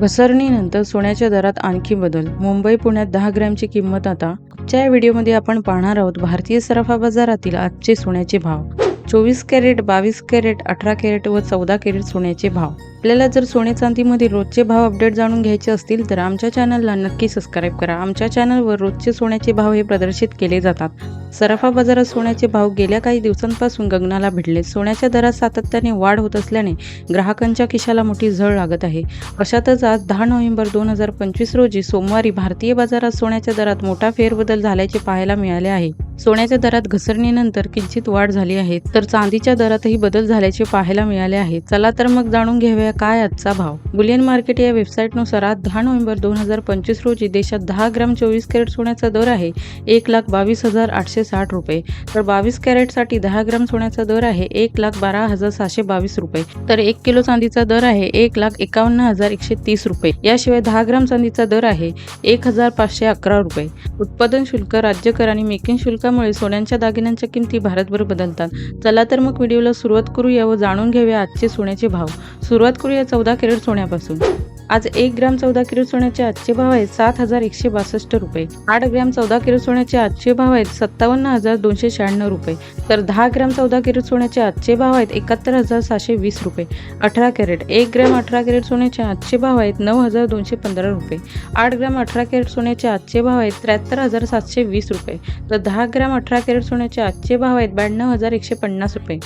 घसरणीनंतर सोन्याच्या दरात आणखी बदल. मुंबई पुण्यात दहा ग्रॅमची किंमत आता. आजच्या या व्हिडिओमध्ये आपण पाहणार आहोत भारतीय सराफा बाजारातील आजचे सोन्याचे भाव. चोवीस कॅरेट बावीस कॅरेट अठरा कॅरेट व चौदा कॅरेट सोन्याचे भाव. आपल्याला जर सोने चांदीमध्ये रोजचे भाव अपडेट जाणून घ्यायचे असतील तर आमच्या चॅनलला नक्की सबस्क्राईब करा. आमच्या चॅनलवर रोजचे सोन्याचे भाव हे प्रदर्शित केले जातात. सराफा बाजारात सोन्याचे भाव गेल्या काही दिवसांपासून गगनाला भिडले. सोन्याच्या दरात सातत्याने वाढ होत असल्याने ग्राहकांच्या खिशाला मोठी झळ लागत आहे. अशातच आज दहा नोव्हेंबर दोन हजार पंचवीस रोजी सोमवारी भारतीय बाजारात सोन्याच्या दरात मोठा फेरबदल झाल्याचे पाहायला मिळाले आहे. सोन्याच्या दरात घसरणीनंतर किंचित वाढ झाली आहे तर चांदीच्या दरातही बदल झाल्याचे पाहायला मिळाले आहे. चला तर मग जाणून घेऊया काय आजचा भाव. बुलियन मार्केट या वेबसाईटनुसार आज दहा नोव्हेंबर दोन हजार पंचवीस रोजी देशात दहा ग्राम चोवीस कॅरेट सोन्याचा दर आहे एक लाख बावीस हजार आठशे साठ रुपये. तर बावीस कॅरेटसाठी दहा ग्राम सोन्याचा दर आहे एक लाख बारा हजार सहाशे बावीस रुपये. तर एक किलो चांदीचा दर आहे एक लाख एकावन्न हजार एकशे तीस रुपये. याशिवाय दहा ग्राम चांदीचा दर आहे एक हजार पाचशे अकरा रुपये. उत्पादन शुल्क राज्य कर आणि मेकिंग शुल्क शुल्कामुळे सोन्यांच्या दागिन्यांच्या किमती भारतभर बदलतात. चला तर मग व्हिडिओला सुरुवात करूया व जाणून घेऊया आजचे सोन्याचे भाव. सुरुवात करूया चौदा कॅरेट सोन्यापासून. आज एक ग्राम चौदा किलो सोन्याचे आजचे भाव आहेत सात हजार एकशे बासष्ट रुपये. आठ ग्राम चौदा किलो सोन्याचे आजचे भाव आहेत सत्तावन्न हजार दोनशे शहाण्णव रुपये. तर दहा ग्राम चौदा किलो सोन्याचे आजचे भाव आहेत एकाहत्तर हजार सहाशे वीस रुपये. अठरा कॅरेट एक ग्रॅम अठरा कॅरेट सोन्याचे आजचे भाव आहेत नऊ हजार दोनशे पंधरा रुपये. आठ ग्राम अठरा कॅरेट सोन्याचे आजचे भाव आहेत त्र्याहत्तर हजार सातशे वीस रुपये. तर दहा ग्राम अठरा कॅरेट सोन्याचे आजचे भाव आहेत ब्याण्णव हजार एकशे पन्नास रुपये.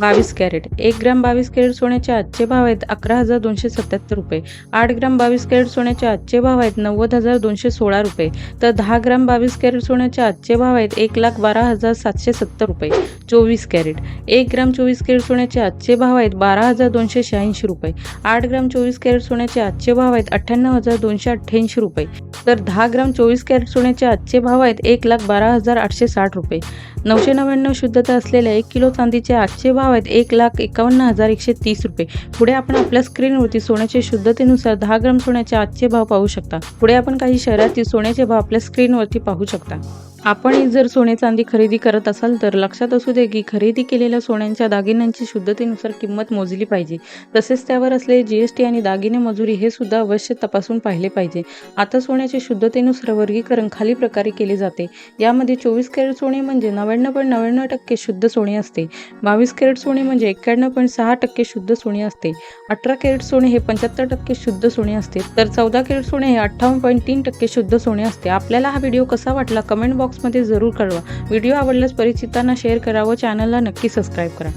बावीस कॅरेट. एक ग्राम बावीस कॅरेट सोन्याचे आजचे भाव आहेत अकरा हजार दोनशे सत्याहत्तर रुपये. आठ ग्राम बावीस कॅरेट सोन्याचे आजचे भाव आहेत नव्वद हजार दोनशे सोळा रुपये. तर दहा ग्राम बावीस कॅरेट सोन्याचे आजचे भाव आहेत एक लाख बारा हजार सातशे सत्तर रुपये. चोवीस कॅरेट. एक ग्राम चोवीस कॅरेट सोन्याचे आजचे भाव आहेत बारा हजार दोनशे शहाऐंशी रुपये. आठ ग्राम चोवीस कॅरेट सोन्याचे आजचे भाव आहेत अठ्ठ्याण्णव हजार दोनशे अठ्ठ्याऐंशी रुपये. तर दहा ग्राम चोवीस कॅरेट सोन्याचे आजचे भाव आहेत एक लाख बारा हजार आठशे साठ रुपये. नऊशे नव्याण्णव शुद्धता असलेल्या एक किलो चांदीचे आजचे भाव आहेत एक लाख एकावन्न हजार एकशे तीस रुपये. पुढे आपण आपल्या स्क्रीनवरती सोन्याच्या शुद्धतेनुसार दहा ग्राम सोन्याचे आजचे भाव पाहू शकता. पुढे आपण काही शहरातील सोन्याचे भाव आपल्या स्क्रीनवरती पाहू शकता. आपण जर सोने चांदी खरेदी करत असाल तर लक्षात असू दे की खरेदी केलेल्या सोन्यांच्या दागिन्यांची शुद्धतेनुसार किंमत मोजली पाहिजे. तसेच त्यावर असलेले जी एस टी आणि दागिने मजुरी हे सुद्धा अवश्य तपासून पाहिले पाहिजे. आता सोन्याचे शुद्धतेनुसार वर्गीकरण खाली प्रकारे केले जाते. यामध्ये चोवीस कॅरेट सोने म्हणजे नव्याण्णव पॉईंट नव्याण्णव टक्के शुद्ध सोने असते. बावीस कॅरेट सोने म्हणजे एक्क्याण्णव पॉईंट सहा टक्के शुद्ध सोने असते. अठरा कॅरेट सोने हे पंच्याहत्तर टक्के शुद्ध सोने असते. तर चौदा कॅरेट सोने हे अठ्ठावन्न पॉईंट तीन टक्के शुद्ध सोने असते. आपल्याला हा व्हिडिओ कसा वाटला? कमेंट बॉक्स बॉक्समध्ये जरूर कळवा. व्हिडिओ आवडल्यास परिचितांना शेअर करा व चॅनलला नक्की सबस्क्राईब करा.